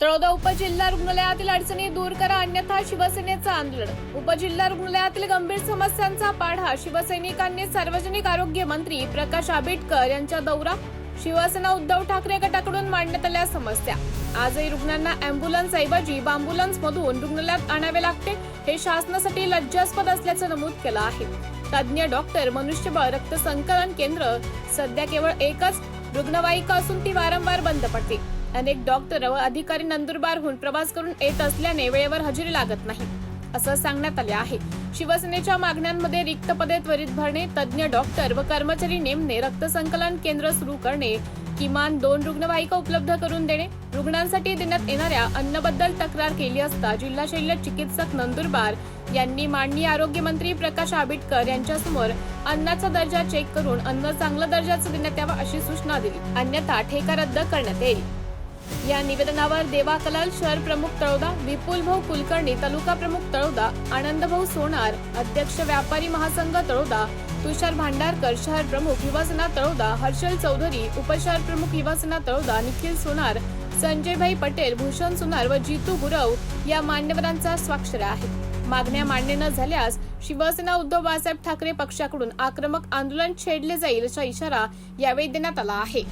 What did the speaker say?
तळोदा उपजिल्हा रुग्णालयातील अडचणी दूर करा अन्यथा शिवसेनेचं आंदोलन. उपजिल्हा रुग्णालयातील गंभीर समस्यांचा पाढा शिवसैनिकांनी सार्वजनिक आरोग्य मंत्री प्रकाश आंबेडकर यांच्या दौरा शिवसेना उद्धव ठाकरे गटाकडून मांडण्यात आल्या समस्या. आजही रुग्णांना अँब्युलन्स ऐवजी बांबुलन्स मधून रुग्णालयात आणावे लागते हे शासनासाठी लज्जास्पद असल्याचं नमूद केलं आहे. तज्ज्ञ डॉक्टर मनुष्यबळ रक्त संकलन केंद्र सध्या केवळ एकच रुग्णवाहिका असून ती वारंवार बंद पडते. अनेक डॉक्टर व अधिकारी नंदुरबारहून प्रवास करून येत असल्याने वेळेवर हजेरी लागत नाही असं सांगण्यात आले आहे. शिवसेनेच्या मागण्यांमध्ये रिक्त पदे त्वरित भरणे तज्ज्ञ डॉक्टर व कर्मचारी नेमणे रक्त संकलन केंद्र सुरू करणे किमान दोन रुग्णवाहिका उपलब्ध करून देणे रुग्णांसाठी देण्यात येणाऱ्या अन्नबद्दल तक्रार केली असता जिल्हा शल्य चिकित्सक नंदुरबार यांनी माननीय आरोग्य मंत्री प्रकाश आंबेडकर यांच्यासमोर अन्नाचा दर्जा चेक करून अन्न चांगला दर्जाचं देण्यात यावा अशी सूचना दिली. अन्यथा ठेका रद्द करण्यात येईल. या निवेदनावर देवा कलाल शहर प्रमुख तळोदा विपुल भाऊ कुलकर्णी तालुका प्रमुख तळोदा आनंद भाऊ सोनार अध्यक्ष व्यापारी महासंघ तळोदा तुषार भांडारकर शहर प्रमुख युवासेना तळोदा हर्षल चौधरी उपशहर प्रमुख युवासेना तळोदा निखिल सोनार संजयभाई पटेल भूषण सोनार व जितू गुरव या मान्यवरांचा स्वाक्षर आहेत मागण्या मान्य न झाल्यास शिवसेना उद्धव बाळासाहेब ठाकरे पक्षाकडून आक्रमक आंदोलन छेडले जाईल असा इशारा यावेळी देण्यात आला आहे.